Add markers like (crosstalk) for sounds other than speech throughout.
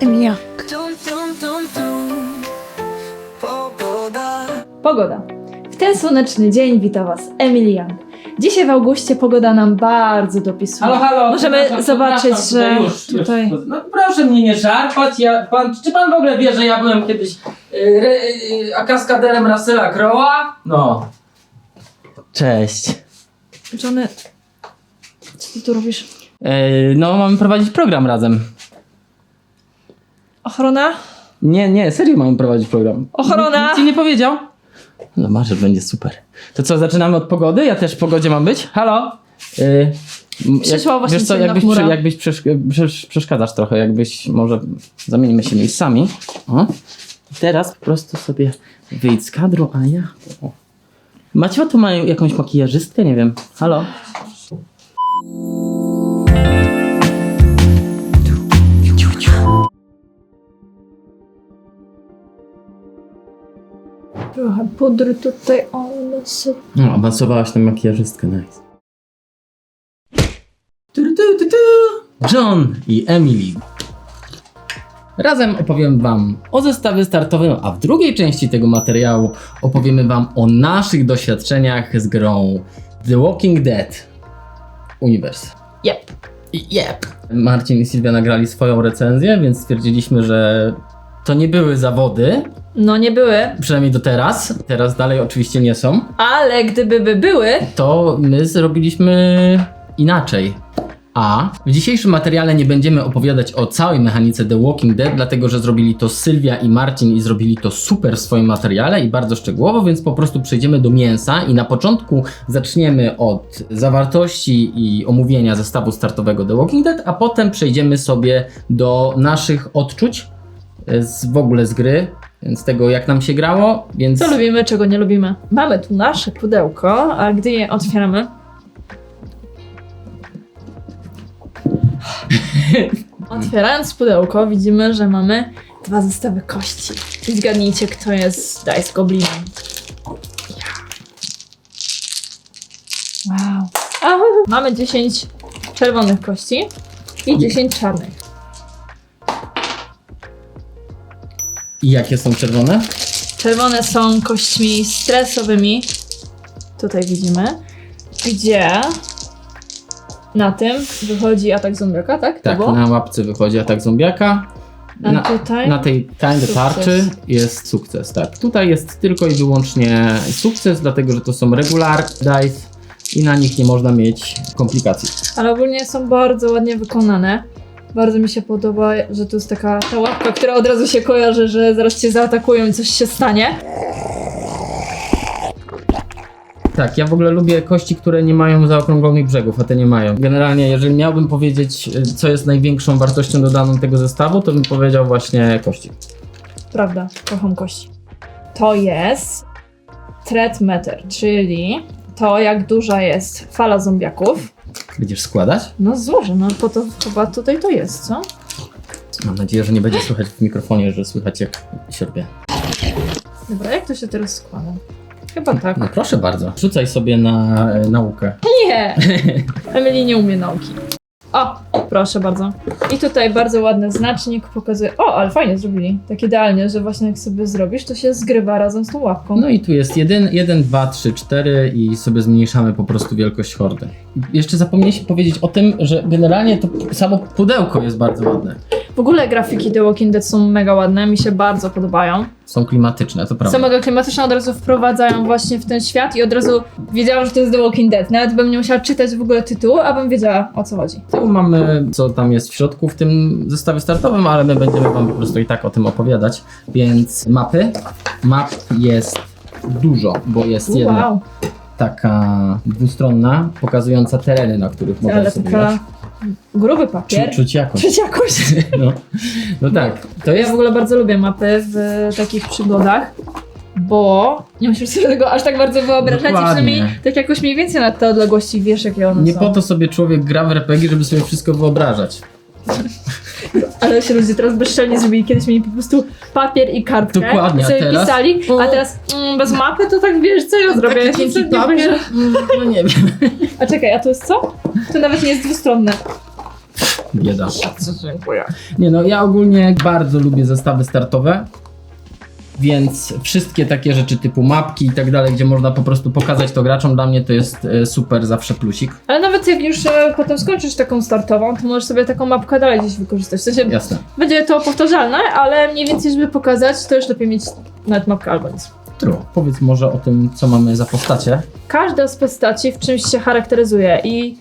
Tum. Pogoda. Pogoda. W ten słoneczny dzień wita Was Emily Young. Dzisiaj w Augustie pogoda nam bardzo dopisuje. Halo, halo. Możemy przepraszam, zobaczyć, przepraszam, że już, tutaj- Już. No proszę mnie nie szarpać. Ja, pan, czy pan w ogóle wie, że ja byłem kiedyś y, re, y, a kaskaderem Russella Crowe'a? No. Cześć. Johnny, co ty tu robisz? E, no, mamy prowadzić program razem. Ochrona? Nie, nie, serio mamy prowadzić program. Ochrona! Nikt ci nie powiedział? No masz, że będzie super. To co, zaczynamy od pogody? Ja też w pogodzie mam być? Halo? Y, m, Przyszła właśnie wiesz co, ciemna jakbyś, chmura. przy, jakbyś przesz, przesz, przeszkadzasz trochę, jakbyś może zamienimy się miejscami. O. I teraz po prostu sobie wyjdź z kadru, a ja... O. Macie tu mają jakąś makijażystkę? Nie wiem. Halo? Trochę pudry tutaj, o, no co... No, awansowałaś na makijażystkę, nice. Tu, tu, tu, tu. John i Emily. Razem opowiem Wam o zestawie startowym, a w drugiej części tego materiału opowiemy Wam o naszych doświadczeniach z grą The Walking Dead Universe. Yep. Yep. Marcin i Sylwia nagrali swoją recenzję, więc stwierdziliśmy, że to nie były zawody, No nie były, przynajmniej do teraz. Teraz dalej oczywiście nie są. ale gdyby by były, to my zrobiliśmy inaczej. A w dzisiejszym materiale nie będziemy opowiadać o całej mechanice The Walking Dead, dlatego że zrobili to Sylwia i Marcin i zrobili to super w swoim materiale i bardzo szczegółowo, więc po prostu przejdziemy do mięsa i na początku zaczniemy od zawartości i omówienia zestawu startowego The Walking Dead, a potem przejdziemy sobie do naszych odczuć z, w ogóle z gry, więc tego jak nam się grało, więc... co lubimy, czego nie lubimy. Mamy tu nasze pudełko, a gdy je otwieramy... (laughs) Otwierając pudełko widzimy, że mamy dwa zestawy kości. I zgadnijcie, kto jest Dice Goblinem. Wow. Mamy 10 czerwonych kości i 10 czarnych. I jakie są czerwone? Czerwone są kośćmi stresowymi. Tutaj widzimy. Gdzie na tym wychodzi atak zombiaka, tak? To Tak, było? na łapce wychodzi atak zombiaka. A Na, tutaj? na tej Sukces. tarczy jest sukces, tak. Tutaj jest tylko i wyłącznie sukces, dlatego że to są regular dice i na nich nie można mieć komplikacji. Ale ogólnie są bardzo ładnie wykonane. Bardzo mi się podoba, że to jest taka ta łapka, która od razu się kojarzy, że zaraz cię zaatakują i coś się stanie. Tak, ja w ogóle lubię kości, które nie mają zaokrąglonych brzegów, a te nie mają. Generalnie, jeżeli miałbym powiedzieć, y, co jest największą wartością dodaną tego zestawu, to bym powiedział właśnie kości. Prawda, kocham kości. To jest threat meter, czyli to jak duża jest fala zombiaków. Będziesz składać? No złożę, no po to chyba tutaj to jest, co? Mam nadzieję, że nie będzie słychać w mikrofonie, że słychać jak sierpię. Dobra, jak to się teraz składa? Chyba tak. No proszę bardzo. Rzucaj sobie na e, naukę. Nie! (laughs) Emily nie umie nauki. O, proszę bardzo. I tutaj bardzo ładny znacznik pokazuje. O, ale fajnie zrobili. Tak idealnie, że właśnie jak sobie zrobisz, to się zgrywa razem z tą łapką. No i tu jest 1, 1, 2, 3, 4 i sobie zmniejszamy po prostu wielkość hordy. Jeszcze zapomnieliście powiedzieć o tym, że generalnie to samo pudełko jest bardzo ładne. W ogóle grafiki The Walking Dead są mega ładne, mi się bardzo podobają. Są klimatyczne, to prawda. Są mega klimatyczne, od razu wprowadzają właśnie w ten świat i od razu wiedziałam, że to jest The Walking Dead. Nawet bym nie musiała czytać w ogóle tytułu, abym wiedziała o co chodzi. Tu mamy, co tam jest w środku w tym zestawie startowym, ale my będziemy wam po prostu i tak o tym opowiadać. Więc mapy. Map jest dużo, bo jest jedna Wow, taka dwustronna, pokazująca tereny, na których można ale sobie grać. Gruby papier. Czu, czuć jakość. Czuć jakość. (laughs) No. no tak, to Ja w ogóle bardzo lubię mapy w takich przygodach, bo nie musisz sobie tego aż tak bardzo wyobrażać i Dokładnie. przynajmniej tak jakoś mniej więcej na te odległości wiesz, jakie one Nie są. po to sobie człowiek gra w RPG, żeby sobie wszystko wyobrażać. (laughs) Ale się ludzie teraz bezczelnie zrobili. Kiedyś mieli po prostu papier i kartkę Dokładnie, i a sobie teraz? pisali, a O. teraz mm, bez mapy to tak wiesz, co ja zrobię? Taki Nic dziwny nie papier. Mm, No nie wiem. A czekaj, a to jest co? To nawet nie jest dwustronne. Bieda. Dziękuję. Nie no, ja ogólnie bardzo lubię zestawy startowe. Więc wszystkie takie rzeczy typu mapki i tak dalej, gdzie można po prostu pokazać to graczom, dla mnie to jest e, super zawsze plusik. Ale nawet jak już e, potem skończysz taką startową, to możesz sobie taką mapkę dalej gdzieś wykorzystać. W sensie Jasne. będzie to powtarzalne, ale mniej więcej, żeby pokazać, to już lepiej mieć nawet mapkę albo nic. True. Powiedz może o tym, co mamy za postacie. Każda z postaci w czymś się charakteryzuje i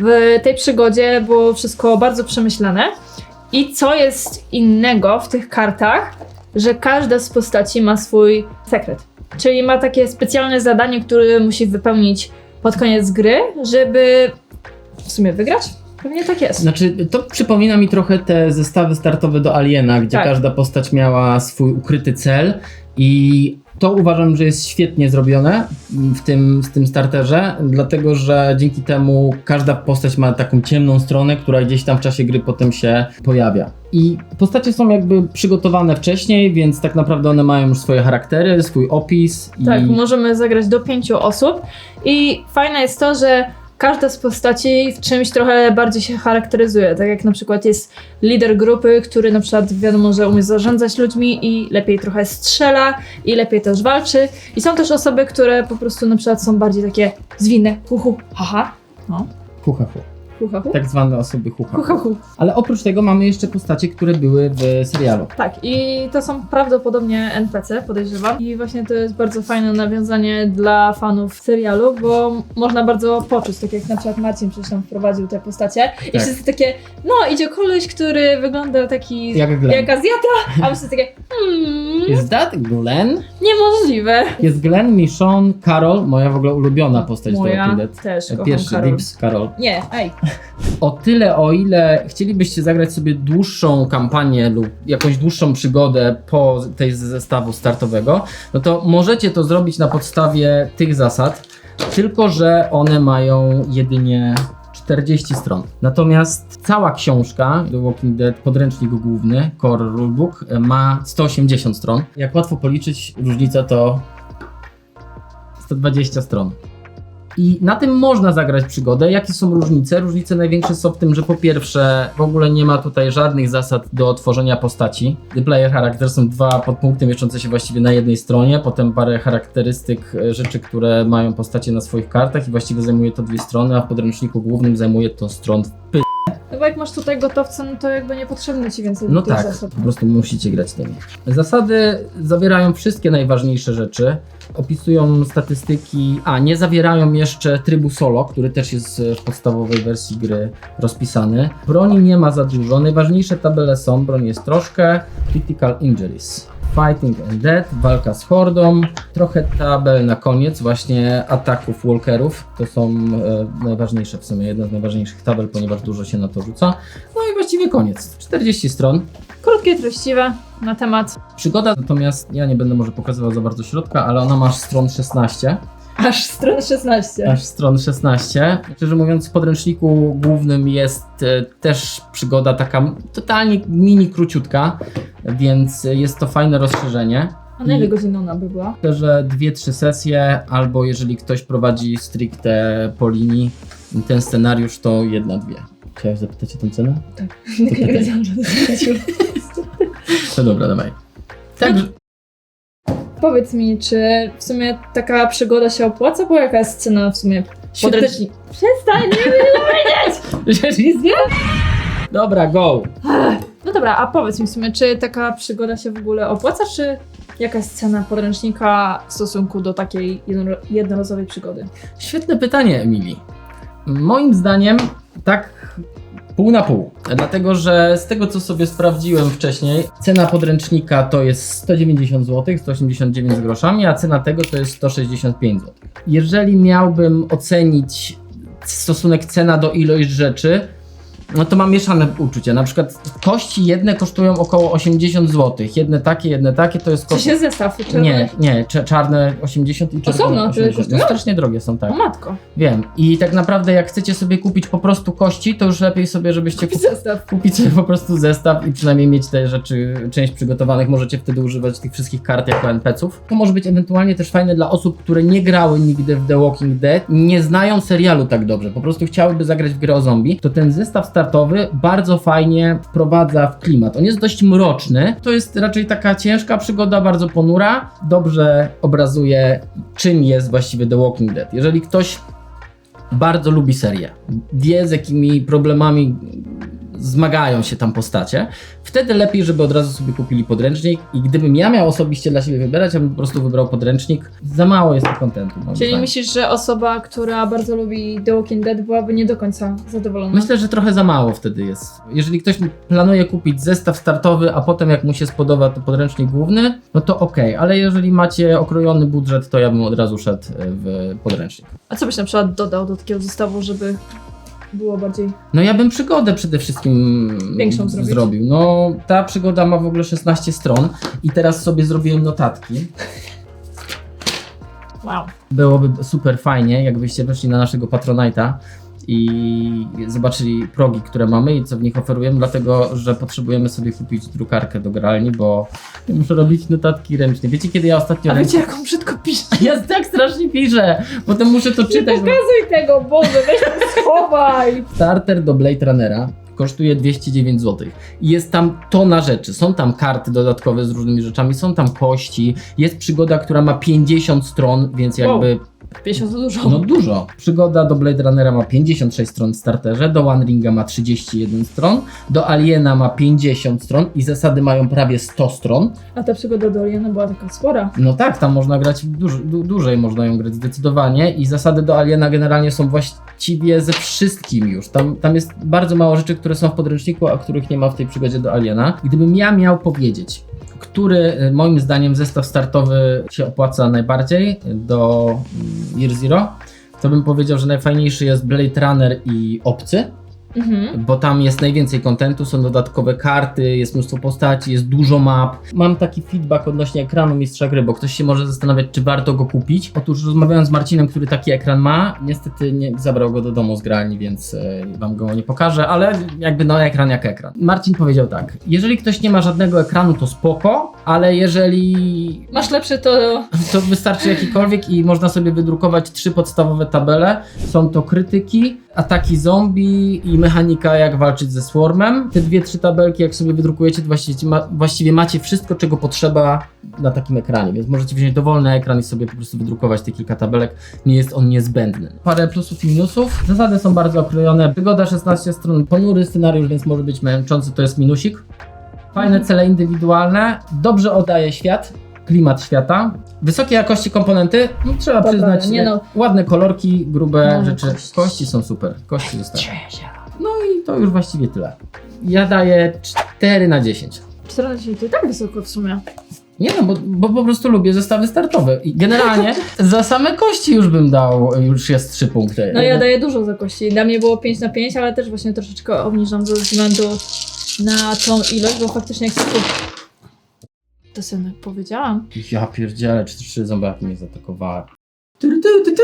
w tej przygodzie było wszystko bardzo przemyślane. I co jest innego w tych kartach, że każda z postaci ma swój sekret. Czyli ma takie specjalne zadanie, które musi wypełnić pod koniec gry, żeby w sumie wygrać? Pewnie tak jest. Znaczy, to przypomina mi trochę te zestawy startowe do Aliena, gdzie Tak. każda postać miała swój ukryty cel i to uważam, że jest świetnie zrobione w tym, w tym starterze, dlatego że dzięki temu każda postać ma taką ciemną stronę, która gdzieś tam w czasie gry potem się pojawia. I postacie są jakby przygotowane wcześniej, więc tak naprawdę one mają już swoje charaktery, swój opis. Tak, i... możemy zagrać do pięciu osób i fajne jest to, że każda z postaci w czymś trochę bardziej się charakteryzuje. Tak jak na przykład jest lider grupy, który na przykład wiadomo, że umie zarządzać ludźmi i lepiej trochę strzela i lepiej też walczy. I są też osoby, które po prostu na przykład są bardziej takie zwinne, hu haha. No, Hu, hu. Tak zwane osoby hu, ha, Hu hu. ha hu. Ale oprócz tego mamy jeszcze postacie, które były w serialu. Tak, i to są prawdopodobnie NPC, podejrzewam. I właśnie to jest bardzo fajne nawiązanie dla fanów serialu, bo można bardzo poczuć, tak jak na przykład Marcin przecież tam wprowadził te postacie. I Tak. wszyscy takie, no idzie koleś, który wygląda taki Jak Glenn. jak Azjata, a wszyscy takie, hmm, Is that Glenn? niemożliwe. Jest Glenn, Michonne, Carol, moja w ogóle ulubiona postać do Moja Walking Dead. też kocham Pierwszy Karol. Dips, Carol. Nie, ej, (laughs) O tyle, o ile chcielibyście zagrać sobie dłuższą kampanię lub jakąś dłuższą przygodę po tej zestawu startowego, no to możecie to zrobić na podstawie tych zasad, tylko że one mają jedynie 40 stron. Natomiast cała książka The Walking Dead, podręcznik główny, Core Rulebook, ma 180 stron. Jak łatwo policzyć, różnica to 120 stron. I na tym można zagrać przygodę. Jakie są różnice? Różnice największe są w tym, że po pierwsze w ogóle nie ma tutaj żadnych zasad do tworzenia postaci. The player character są dwa podpunkty mieszczące się właściwie na jednej stronie, potem parę charakterystyk, e, rzeczy, które mają postacie na swoich kartach i właściwie zajmuje to dwie strony, a w podręczniku głównym zajmuje to stron py. Jak masz tutaj gotowca, no to jakby nie potrzebne ci więcej No tych tak, zasad. po prostu musicie grać tymi. Zasady zawierają wszystkie najważniejsze rzeczy, opisują statystyki, a nie zawierają jeszcze trybu solo, który też jest w podstawowej wersji gry rozpisany. Broni nie ma za dużo, najważniejsze tabele są, broń jest troszkę, critical injuries. Fighting and Dead, walka z hordą, trochę tabel na koniec, właśnie ataków walkerów. To są e, najważniejsze w sumie, jedna z najważniejszych tabel, ponieważ dużo się na to rzuca. No i właściwie koniec. 40 stron. Krótkie, treściwe na temat Przygoda natomiast, ja nie będę może pokazywał za bardzo środka, ale ona ma stron 16. aż stron 16. Aż stron 16. Szczerze mówiąc, w podręczniku głównym jest e, też przygoda taka totalnie mini króciutka, więc jest to fajne rozszerzenie. A na ile godzin ona by była? Myślę, że dwie, trzy sesje, albo jeżeli ktoś prowadzi stricte po linii ten scenariusz, to jedna, dwie. Chciałeś zapytać o tę cenę? Nie pytaj. wiedziałam, że to jest (laughs) To dobra, dawaj. Także, Powiedz mi, czy w sumie taka przygoda się opłaca, bo jaka jest cena w sumie podręcznik? Przestań, nie wiem (laughs) nie? Dobra, go! No dobra, a powiedz mi w sumie, czy taka przygoda się w ogóle opłaca, czy jaka jest cena podręcznika w stosunku do takiej jedno- jednorazowej przygody? Świetne pytanie, Emilii. Moim zdaniem tak pół na pół. Dlatego, że z tego co sobie sprawdziłem wcześniej, cena podręcznika to jest 190 zł, 189 z groszami, a cena tego to jest 165 zł. Jeżeli miałbym ocenić stosunek cena do ilość rzeczy, no to mam mieszane uczucia. Na przykład kości jedne kosztują około 80 zł. Jedne takie, jedne takie to jest Czy koszt... się zestaw? Czy Nie, nie, cze- czarne 80 i czerwone Osobno, tyle 80. No kosztują? strasznie drogie są, tak. O matko. Wiem. I tak naprawdę jak chcecie sobie kupić po prostu kości, to już lepiej sobie, żebyście kup... Zestaw. kupić sobie po prostu zestaw i przynajmniej mieć te rzeczy, część przygotowanych. Możecie wtedy używać tych wszystkich kart jako NPC-ów. To może być ewentualnie też fajne dla osób, które nie grały nigdy w The Walking Dead, nie znają serialu tak dobrze, po prostu chciałyby zagrać w grę o zombie, to ten zestaw startowy bardzo fajnie wprowadza w klimat. On jest dość mroczny. To jest raczej taka ciężka przygoda, bardzo ponura. Dobrze obrazuje, czym jest właściwie The Walking Dead. Jeżeli ktoś bardzo lubi serię, wie z jakimi problemami zmagają się tam postacie, wtedy lepiej, żeby od razu sobie kupili podręcznik i gdybym ja miał osobiście dla siebie wybierać, ja bym po prostu wybrał podręcznik. Za mało jest kontentu. moim Czyli zdaniem. myślisz, że osoba, która bardzo lubi The Walking Dead byłaby nie do końca zadowolona? Myślę, że trochę za mało wtedy jest. Jeżeli ktoś planuje kupić zestaw startowy, a potem jak mu się spodoba to podręcznik główny, no to okej, ale jeżeli macie okrojony budżet, to ja bym od razu szedł e, w podręcznik. A co byś na przykład dodał do takiego zestawu, żeby było bardziej... No ja bym przygodę przede wszystkim Większą zrobić. zrobił. No ta przygoda ma w ogóle 16 stron i teraz sobie zrobiłem notatki. Wow. Byłoby super fajnie, jakbyście weszli na naszego Patronite'a i zobaczyli progi, które mamy i co w nich oferujemy, dlatego że potrzebujemy sobie kupić drukarkę do gralni, bo ja muszę robić notatki ręcznie. Wiecie, kiedy ja ostatnio... A wiecie, jak on brzydko pisze? Ja tak strasznie piszę, potem muszę to Nie czytać. bo- pokazuj tego, Boże, weź to schowaj! Starter do Blade Runnera kosztuje 209 zł. I jest tam tona rzeczy. Są tam karty dodatkowe z różnymi rzeczami, są tam kości, jest przygoda, która ma 50 stron, więc Wow. Jakby 50 to dużo. no dużo. Przygoda do Blade Runnera ma 56 stron w starterze, do One Ringa ma 31 stron, do Aliena ma 50 stron i zasady mają prawie 100 stron. A ta przygoda do Aliena była taka spora. No tak, tam można grać duż, du, dłużej, można ją grać zdecydowanie i zasady do Aliena generalnie są właściwie ze wszystkim już. Tam, tam jest bardzo mało rzeczy, które są w podręczniku, a których nie ma w tej przygodzie do Aliena. Gdybym ja miał powiedzieć, który y, moim zdaniem zestaw startowy się opłaca najbardziej do mm, Year Zero, to bym powiedział, że najfajniejszy jest Blade Runner i Obcy Mhm. bo tam jest najwięcej kontentu, są dodatkowe karty, jest mnóstwo postaci, jest dużo map. Mam taki feedback odnośnie ekranu mistrza gry, bo ktoś się może zastanawiać, czy warto go kupić. Otóż rozmawiając z Marcinem, który taki ekran ma, niestety nie zabrał go do domu z gralni, więc e, wam go nie pokażę, ale jakby no ekran jak ekran. Marcin powiedział tak, jeżeli ktoś nie ma żadnego ekranu, to spoko, ale jeżeli Masz lepszy to... (laughs) to wystarczy jakikolwiek i można sobie wydrukować trzy podstawowe tabele. Są to krytyki, ataki zombie i mechanika jak walczyć ze swarmem. Te dwie, trzy tabelki jak sobie wydrukujecie, to właściwie, ma, właściwie macie wszystko, czego potrzeba na takim ekranie, więc możecie wziąć dowolny ekran i sobie po prostu wydrukować te kilka tabelek. Nie jest on niezbędny. Parę plusów i minusów. Zasady są bardzo okrojone. Przygoda 16 stron, ponury scenariusz, więc może być męczący, to jest minusik. Fajne cele indywidualne, dobrze oddaje świat, klimat świata. Wysokiej jakości komponenty, no, trzeba To przyznać, nie no. ładne kolorki, grube No, rzeczy. kości. Kości. są super, kości zostały. To już właściwie tyle. Ja daję 4 na 10. 14 to i tak wysoko w sumie. Nie no, bo, bo po prostu lubię zestawy startowe. I generalnie (laughs) za same kości już bym dał, już jest 3 punkty. No ja daję dużo za kości. Dla mnie było 5 na 5, ale też właśnie troszeczkę obniżam ze względu na tą ilość, bo faktycznie jak sobie... To sobie powiedziałam. Ja pierdzielę, czy trzy zombiaki mnie zaatakowały. Tu, tu, tu, tu.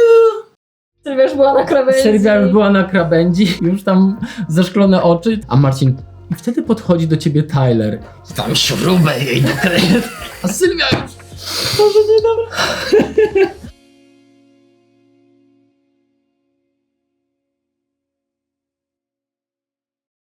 Sylwia już była na krawędzi. Sylwia już była na krawędzi, już tam zaszklone oczy, a Marcin... I wtedy podchodzi do ciebie Tyler. Tam śrubę jej dokręt. A Sylwia już... Boże, nie dobra. (laughs)